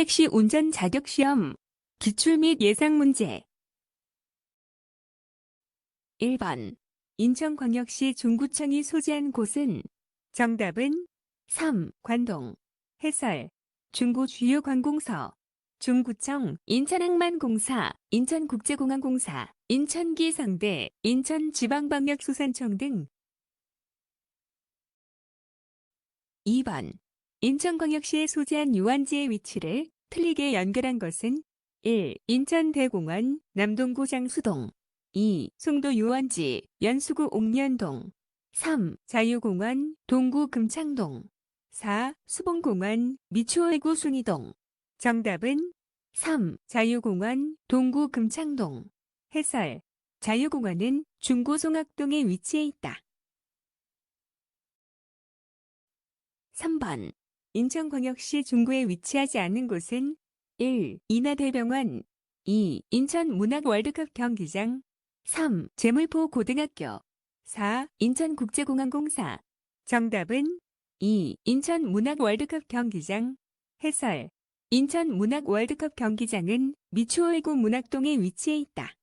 택시 운전 자격 시험 기출 및 예상 문제 1번 인천광역시 중구청이 소재한 곳은 정답은 3. 관동 해설 중구 주요 관공서 중구청 인천항만공사 인천국제공항공사 인천기상대 인천지방방역수산청 등 2번 인천광역시에 소재한 유원지의 위치를 틀리게 연결한 것은 1. 인천대공원 남동구 장수동 2. 송도 유원지 연수구 옥년동 3. 자유공원 동구 금창동 4. 수봉공원 미추홀구 숭이동 정답은 3. 자유공원 동구 금창동 해설 자유공원은 중구 송악동에 위치해 있다. 3번 인천광역시 중구에 위치하지 않는 곳은 1. 인하대병원 2. 인천문학 월드컵 경기장 3. 제물포 고등학교 4. 인천국제공항공사 정답은 2. 인천문학 월드컵 경기장 해설 인천문학 월드컵 경기장은 미추홀구 문학동에 위치해 있다.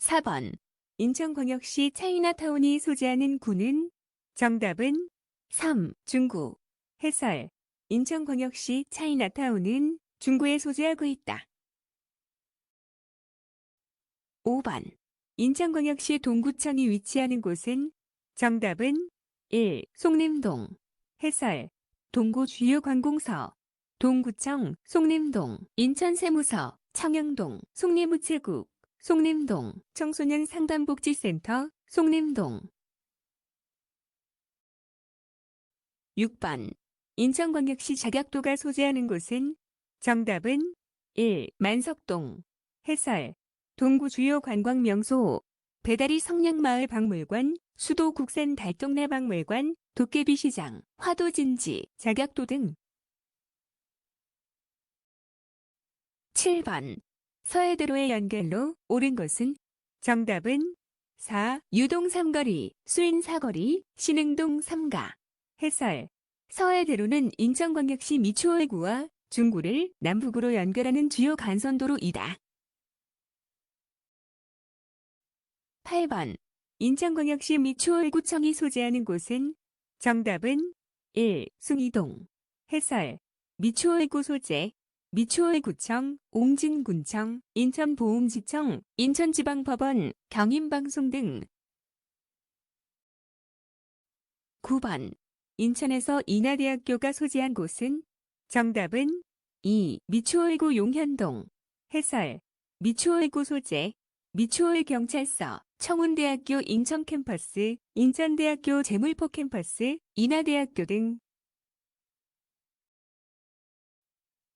4번 인천광역시 차이나타운이 소재하는 구는 정답은 3. 중구 해설 인천광역시 차이나타운은 중구에 소재하고 있다. 5번 인천광역시 동구청이 위치하는 곳은 정답은 1. 송림동 해설 동구 주요 관공서 동구청 송림동 인천세무서 청영동 송림우체국 송림동 청소년 상담복지센터 송림동 6번 인천광역시 자격도가 소재하는 곳은 정답은 1. 만석동 해설 동구 주요 관광 명소 배다리 성냥마을 박물관 수도 국산 달동네 박물관 도깨비 시장 화도진지 자격도 등 7번 서해대로의 연결로 옳은 것은 정답은 4. 유동 삼거리, 수인 사거리, 신흥동 삼가 해설 서해대로는 인천광역시 미추홀구와 중구를 남북으로 연결하는 주요 간선도로이다. 8번. 인천광역시 미추홀구청이 소재하는 곳은 정답은 1. 숭이동. 해설. 미추홀구 소재. 미추홀구청, 옹진군청, 인천보험지청, 인천지방법원, 경인방송 등. 9번 인천에서 인하대학교가 소재한 곳은 정답은 2. 미추홀구 용현동 해설 미추홀구 소재 미추홀 경찰서 청운대학교 인천 캠퍼스 인천대학교 제물포 캠퍼스 인하대학교 등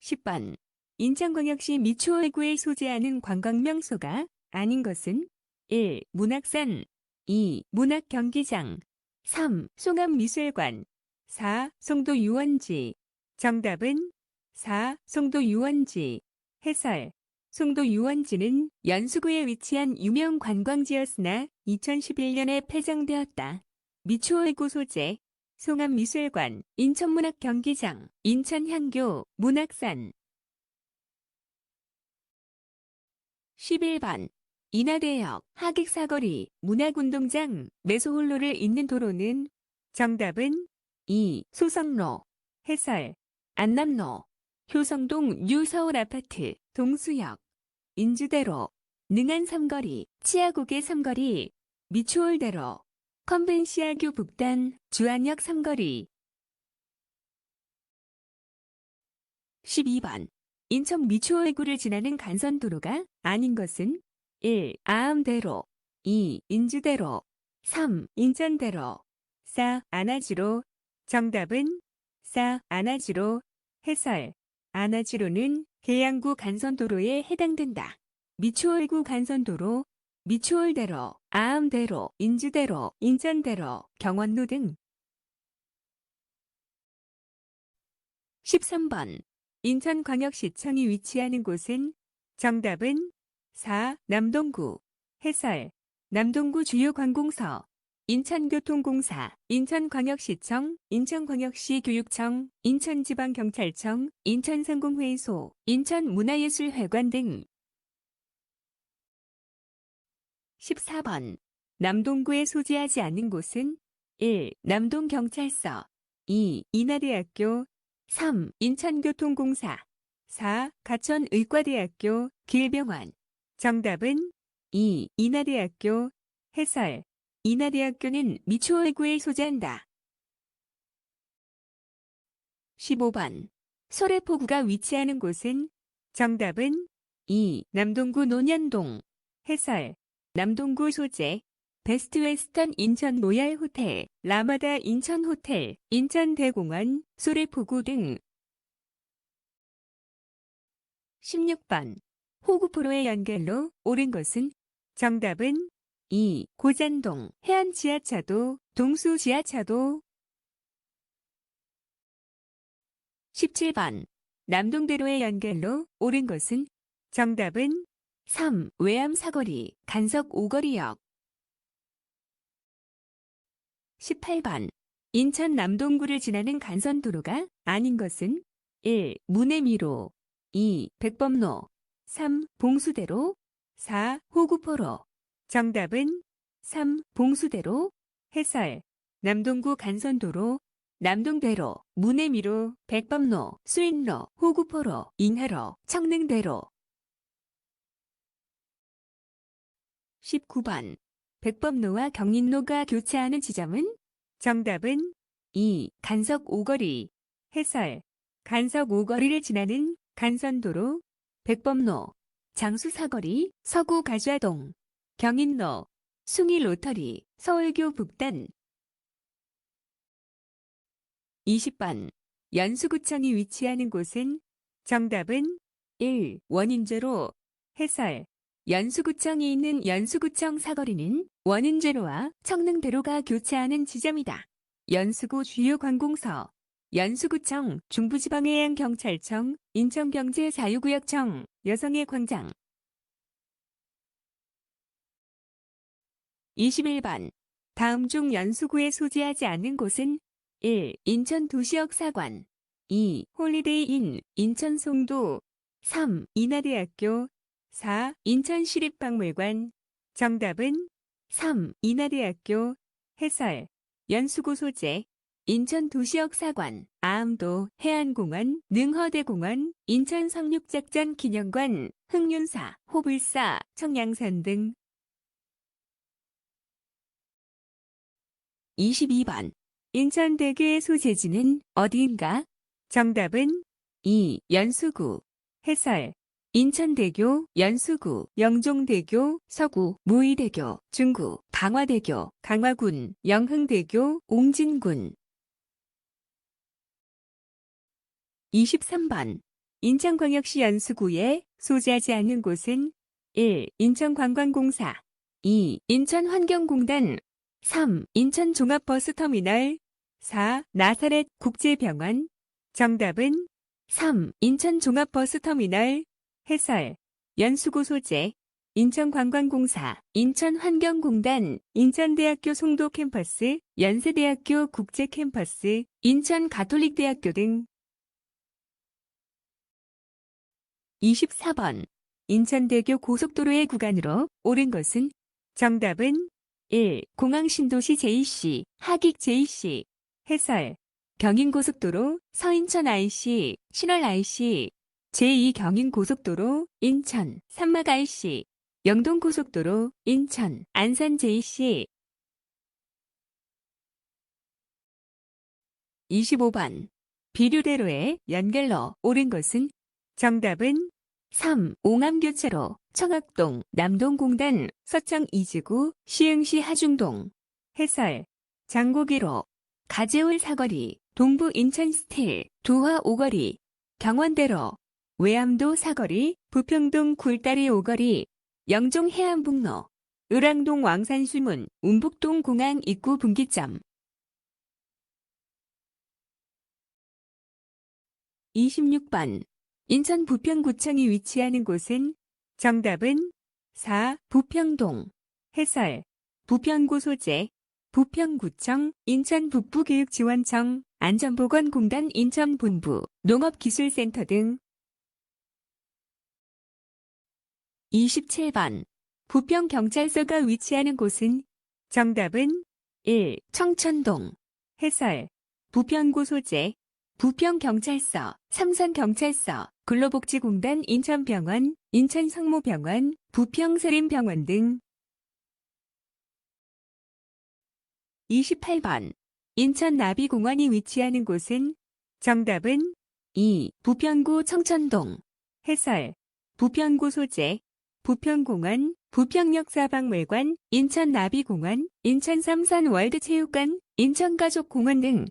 10번 인천광역시 미추홀구에 소재하는 관광명소가 아닌 것은 1. 문학산 2. 문학경기장 3. 송암미술관 4. 송도 유원지. 정답은 4. 송도 유원지. 해설. 송도 유원지는 연수구에 위치한 유명 관광지였으나 2011년에 폐장되었다. 미추홀구 소재. 송암미술관, 인천문학경기장, 인천향교, 문학산. 11번. 인하대역, 하객사거리, 문학운동장, 메소홀로를 잇는 도로는 정답은 2. 소성로 해설 안남로 효성동 뉴서울 아파트 동수역 인주대로 능안 삼거리 치아국의 삼거리 미추홀대로 컨벤시아교 북단 주안역 삼거리 12번 인천 미추홀구를 지나는 간선도로가 아닌 것은 1. 아암대로 2. 인주대로 3. 인천대로 4. 안아지로 정답은 4. 안아지로 해설 안아지로는 계양구 간선도로에 해당된다. 미추홀구 간선도로 미추홀대로, 아암대로, 인주대로, 인천대로, 경원로 등 13번 인천광역시청이 위치하는 곳은 정답은 4. 남동구 해설 남동구 주요 관공서 인천교통공사, 인천광역시청, 인천광역시 교육청, 인천지방경찰청, 인천상공회의소, 인천문화예술회관 등 14번 남동구에 소재하지 않는 곳은 1. 남동경찰서 2. 인하대학교 3. 인천교통공사 4. 가천의과대학교 길병원 정답은 2. 인하대학교 해설 인하대학교는 미추홀구에 소재한다. 15번. 소래포구가 위치하는 곳은 정답은 2. 남동구 논현동. 해설. 남동구 소재. 베스트 웨스턴 인천 로얄 호텔, 라마다 인천 호텔, 인천 대공원, 소래포구 등. 16번. 호구포로의 연결로 옳은 것은 정답은 2. 고잔동, 해안 지하차도, 동수 지하차도 17번 남동대로의 연결로 옳은 것은 정답은 3. 외암 사거리, 간석 오거리역 18번 인천 남동구를 지나는 간선도로가 아닌 것은 1. 문해미로 2. 백범로 3. 봉수대로 4. 호구포로 정답은 3. 봉수대로 해설 남동구 간선도로 남동대로, 문해미로, 백범로, 수인로, 호구포로, 인하로, 청릉대로 19번 백범로와 경인로가 교차하는 지점은 정답은 2. 간석 오거리 해설 간석 오거리를 지나는 간선도로 백범로 장수사거리 서구 가좌동 경인로 숭이 로터리 서울교 북단 20번 연수구청이 위치하는 곳은 정답은 1. 원인제로 해설 연수구청이 있는 연수구청 사거리는 원인제로와 청릉대로가 교차하는 지점이다. 연수구 주요 관공서 연수구청, 중부지방해양경찰청, 인천경제자유구역청, 여성의 광장 21번. 다음 중 연수구에 소재하지 않는 곳은 1. 인천 도시역사관. 2. 홀리데이인. 인천 송도. 3. 인하대학교. 4. 인천시립박물관. 정답은 3. 인하대학교. 해설. 연수구 소재. 인천 도시역사관, 아암도, 해안공원, 능허대공원, 인천성육작전 기념관, 흑륜사, 호불사, 청량산 등 22번 인천대교의 소재지는 어디인가? 정답은 2. 연수구 해설 인천대교, 연수구, 영종대교, 서구, 무의대교, 중구, 강화대교, 강화군, 영흥대교, 옹진군 23번 인천광역시 연수구에 소재하지 않는 곳은 1. 인천관광공사 2. 인천환경공단 3. 인천 종합버스터미널 4. 나사렛 국제병원 정답은 3. 인천 종합버스터미널 해설 연수구 소재 인천관광공사, 인천환경공단, 인천대학교 송도 캠퍼스, 연세대학교 국제캠퍼스, 인천가톨릭대학교 등 24번 인천대교 고속도로의 구간으로 옳은 것은 정답은 1. 공항신도시 JC, 하객 JC 해설 경인고속도로, 서인천 IC, 신월 IC, 제2경인고속도로, 인천, 산막 IC, 영동고속도로, 인천, 안산 JC 25번 비류대로의 연결로 옳은 것은 정답은 3. 옹암교차로, 청학동, 남동공단, 서청 이지구, 시흥시 하중동. 해설. 장고기로, 가재울 사거리, 동부 인천스틸, 두화 오거리, 경원대로, 외암도 사거리, 부평동 굴다리 오거리, 영종 해안북로, 을왕동 왕산수문, 운북동 공항 입구 분기점. 26번 인천 부평구청이 위치하는 곳은 정답은 4. 부평동 해설 부평구 소재 부평구청, 인천 북부교육지원청, 안전보건공단 인천본부, 농업기술센터 등 27번 부평경찰서가 위치하는 곳은 정답은 1. 청천동 해설 부평구 소재 부평경찰서, 삼성경찰서, 근로복지공단 인천병원, 인천 성모병원, 부평세림병원 등 28번. 인천 나비공원이 위치하는 곳은 정답은 2. 부평구 청천동. 해설. 부평구 소재. 부평공원, 부평역사박물관, 인천나비공원, 인천삼산 월드체육관, 인천가족공원 등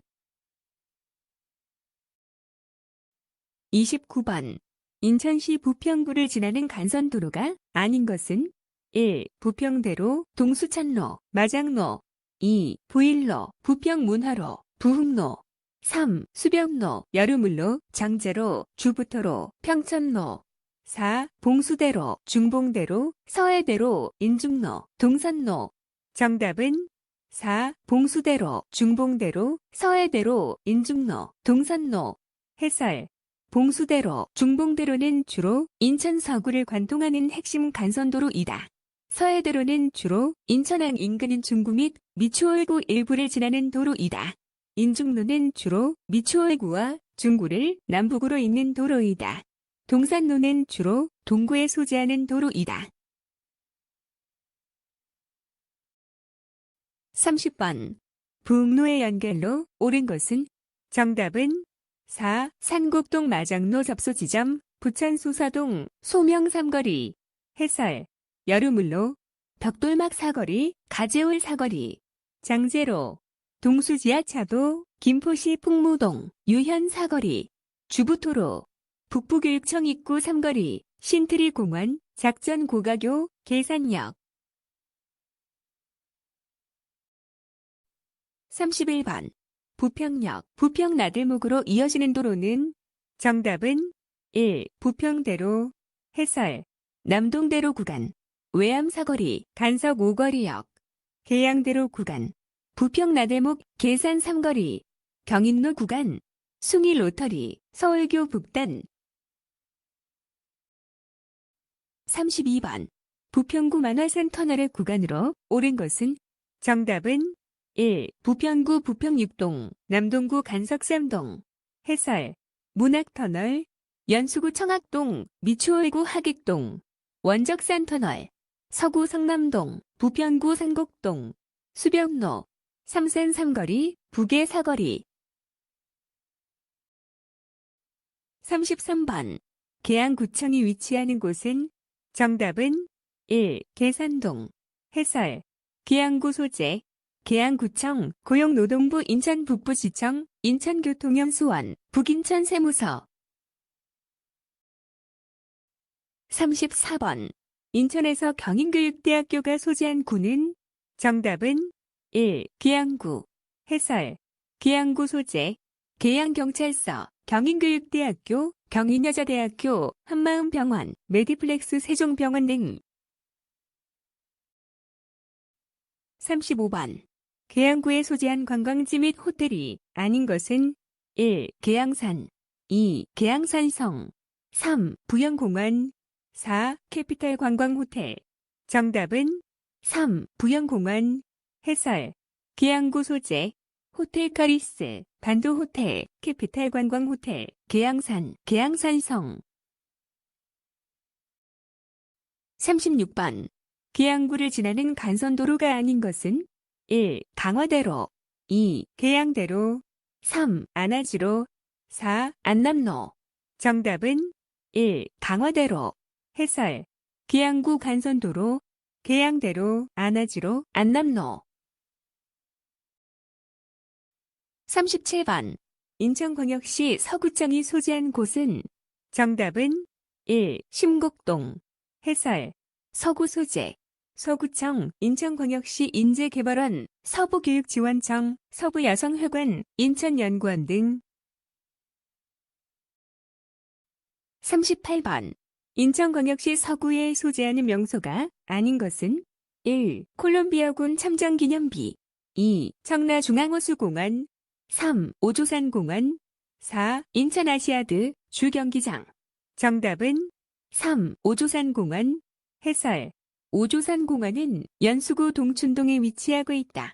29번 인천시 부평구를 지나는 간선도로가 아닌 것은 1. 부평대로, 동수찬로, 마장로 2. 부일로, 부평문화로, 부흥로 3. 수변로, 여름을로, 장제로, 주부터로, 평천로 4. 봉수대로, 중봉대로, 서해대로, 인중로, 동산로 정답은 4. 봉수대로, 중봉대로, 서해대로, 인중로, 동산로 해설 봉수대로, 중봉대로는 주로 인천 서구를 관통하는 핵심 간선도로이다. 서해대로는 주로 인천항 인근인 중구 및 미추홀구 일부를 지나는 도로이다. 인중로는 주로 미추홀구와 중구를 남북으로 잇는 도로이다. 동산로는 주로 동구에 소재하는 도로이다. 30번 부흥로의 연결로 옳은 것은 정답은 4. 산곡동 마장로 접소 지점 부천수사동 소명 삼거리 해설 여름을로 벽돌막 사거리 가재울 사거리 장제로 동수 지하차도 김포시 풍무동 유현 사거리 주부토로 북부교육청 입구 삼거리 신트리 공원 작전 고가교 계산역 31번 부평역 부평 나들목으로 이어지는 도로는 정답은 1. 부평대로 해설 남동대로 구간 외암 사거리 간석 5거리역 계양대로 구간 부평 나들목 계산 3거리 경인로 구간 숭이 로터리 서울교 북단 32번 부평구 만화산 터널의 구간으로 옳은 것은 정답은 1. 부평구 부평육동, 남동구 간석삼동 해설 문학터널, 연수구 청학동, 미추홀구 하객동, 원적산 터널, 서구 성남동, 부평구 산곡동, 수병로, 삼산 삼거리, 북의 사거리 33번 계양구청이 위치하는 곳은 정답은 1. 계산동 해설 계양구 소재 계양구청, 고용노동부 인천북부지청, 인천교통연수원, 북인천 세무서. 34번. 인천에서 경인교육대학교가 소재한 구는 정답은 1. 계양구. 해설. 계양구 소재. 계양경찰서, 경인교육대학교, 경인여자대학교, 한마음병원, 메디플렉스 세종병원 등. 35번 계양구에 소재한 관광지 및 호텔이 아닌 것은 1. 계양산 2. 계양산성 3. 부영공원 4. 캐피탈 관광호텔 정답은 3. 부영공원 해설 계양구 소재 호텔 카리스, 반도 호텔, 캐피탈 관광 호텔, 계양산, 계양산성 36번 계양구를 지나는 간선도로가 아닌 것은 1. 강화대로 2. 계양대로 3. 안아지로 4. 안남로 정답은 1. 강화대로 해설 계양구 간선도로 계양대로 안아지로 안남로 37번 인천광역시 서구청이 소재한 곳은 정답은 1. 심곡동 해설 서구 소재 서구청, 인천광역시 인재개발원, 서부교육지원청, 서부여성회관, 인천연구원 등 38번 인천광역시 서구에 소재하는 명소가 아닌 것은 1. 콜롬비아군 참전기념비 2. 청라중앙호수공원 3. 오조산공원 4. 인천아시아드 주경기장 정답은 3. 오조산공원 해설 오조산 공원은 연수구 동춘동에 위치하고 있다.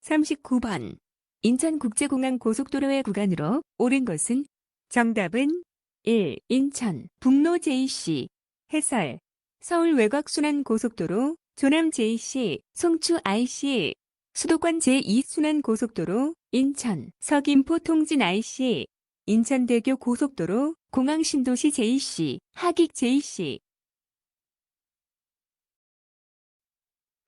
39번 인천국제공항 고속도로의 구간으로 옳은 것은 정답은 1. 인천 북로 JC 해설 서울 외곽순환 고속도로 조남 JC 송추 IC 수도권 제2순환 고속도로 인천 서김포 통진 IC 인천대교 고속도로 공항 신도시 JC 하객 JC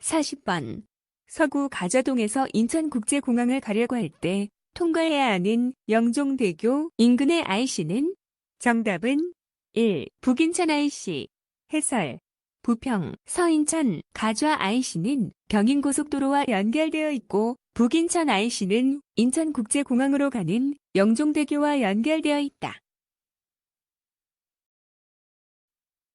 40번. 서구 가자동에서 인천국제공항을 가려고 할 때 통과해야 하는 영종대교 인근의 IC는 정답은 1. 북인천 IC 해설. 부평, 서인천, 가좌 IC는 경인고속도로와 연결되어 있고 북인천 IC는 인천국제공항으로 가는 영종대교와 연결되어 있다.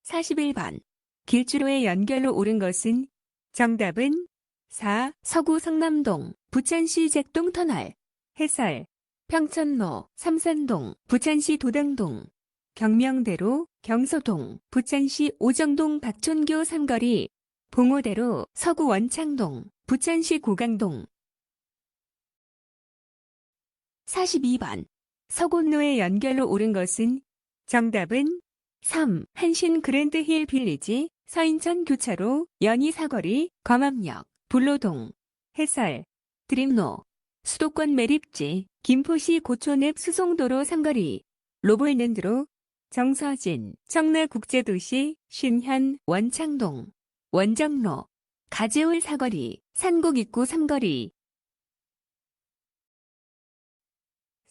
41번 길주로의 연결로 옳은 것은 정답은 4. 서구 성남동, 부천시 잭동터널 해설 평천로, 삼산동, 부천시 도당동 경명대로, 경서동, 부천시 오정동 박촌교 삼거리, 봉오대로, 서구 원창동, 부천시 고강동 42번. 서곤로의 연결로 옳은 것은? 정답은 3. 한신 그랜드 힐 빌리지, 서인천 교차로, 연희 사거리, 검암역, 불로동 해설 드림로 수도권 매립지, 김포시 고촌읍 수송도로 삼거리, 로볼랜드로 정서진, 청라 국제도시, 신현, 원창동, 원정로, 가재울 사거리, 산곡 입구 삼거리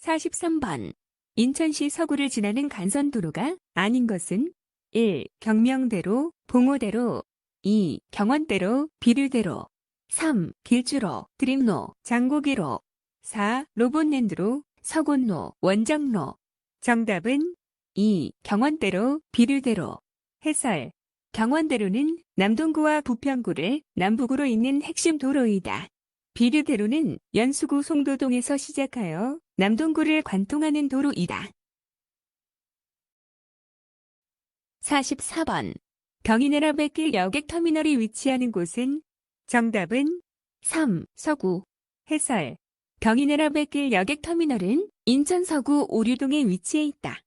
43번 인천시 서구를 지나는 간선도로가 아닌 것은 1. 경명대로, 봉오대로 2. 경원대로, 비류대로 3. 길주로, 드림로, 장고기로 4. 로봇랜드로, 서곤로, 원정로 정답은 2. 경원대로, 비류대로 해설 경원대로는 남동구와 부평구를 남북으로 잇는 핵심 도로이다. 비류대로는 연수구 송도동에서 시작하여 남동구를 관통하는 도로이다. 44번 경인해라 백길 여객터미널이 위치하는 곳은 정답은 3. 서구 해설 경인해라 백길 여객터미널은 인천 서구 오류동에 위치해 있다.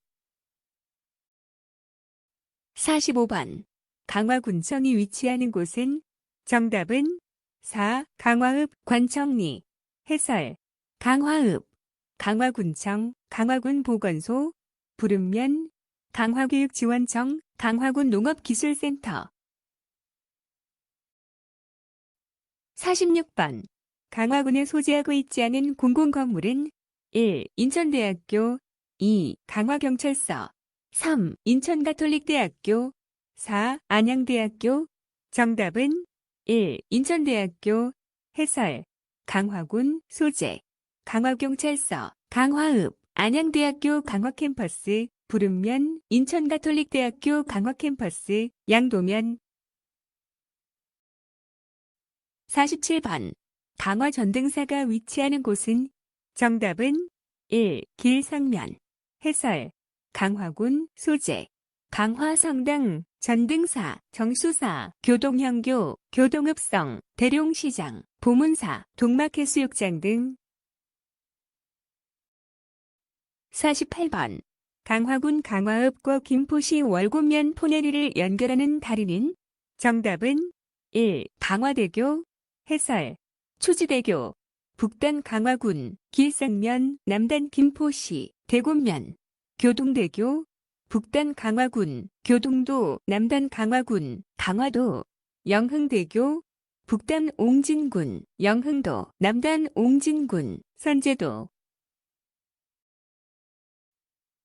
45번 강화군청이 위치하는 곳은 정답은 4. 강화읍 관청리 해설 강화읍 강화군청 강화군 보건소 부름면 강화교육지원청 강화군 농업기술센터 46번 강화군에 소재하고 있지 않은 공공건물은 1. 인천대학교 2. 강화경찰서 3. 인천가톨릭대학교 4. 안양대학교 정답은 1. 인천대학교 해설 강화군 소재 강화경찰서 강화읍 안양대학교 강화캠퍼스 부름면 인천가톨릭대학교 강화캠퍼스 양도면. 47번. 강화전등사가 위치하는 곳은 정답은 1. 길상면. 해설. 강화군 소재. 강화성당 전등사 정수사 교동형교 교동읍성 대룡시장 보문사 동막해수욕장 등 48번. 강화군 강화읍과 김포시 월곡면 포내리를 연결하는 다리는? 정답은 1. 강화대교 해설 초지대교. 북단 강화군 길상면 남단 김포시 대곡면. 교동대교 북단 강화군 교동도 남단 강화군 강화도. 영흥대교 북단 옹진군 영흥도. 남단 옹진군 선제도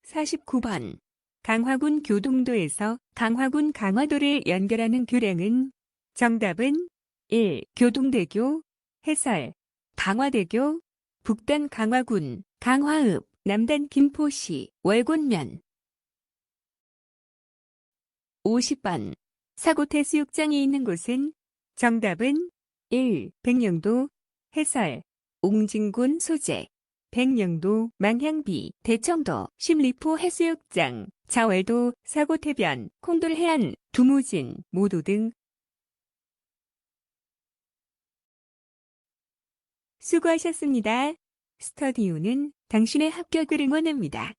49번. 강화군 교동도에서 강화군 강화도를 연결하는 교량은 정답은 1. 교동대교 해설. 강화대교 북단 강화군 강화읍 남단 김포시 월곤면. 50번. 사고태 수욕장이 있는 곳은 정답은 1. 백령도 해설. 옹진군 소재 백령도 망향비 대청도 십리포 해수욕장 자월도 사고태변 콩돌해안 두무진 모도 등 수고하셨습니다. 스터디오는 당신의 합격을 응원합니다.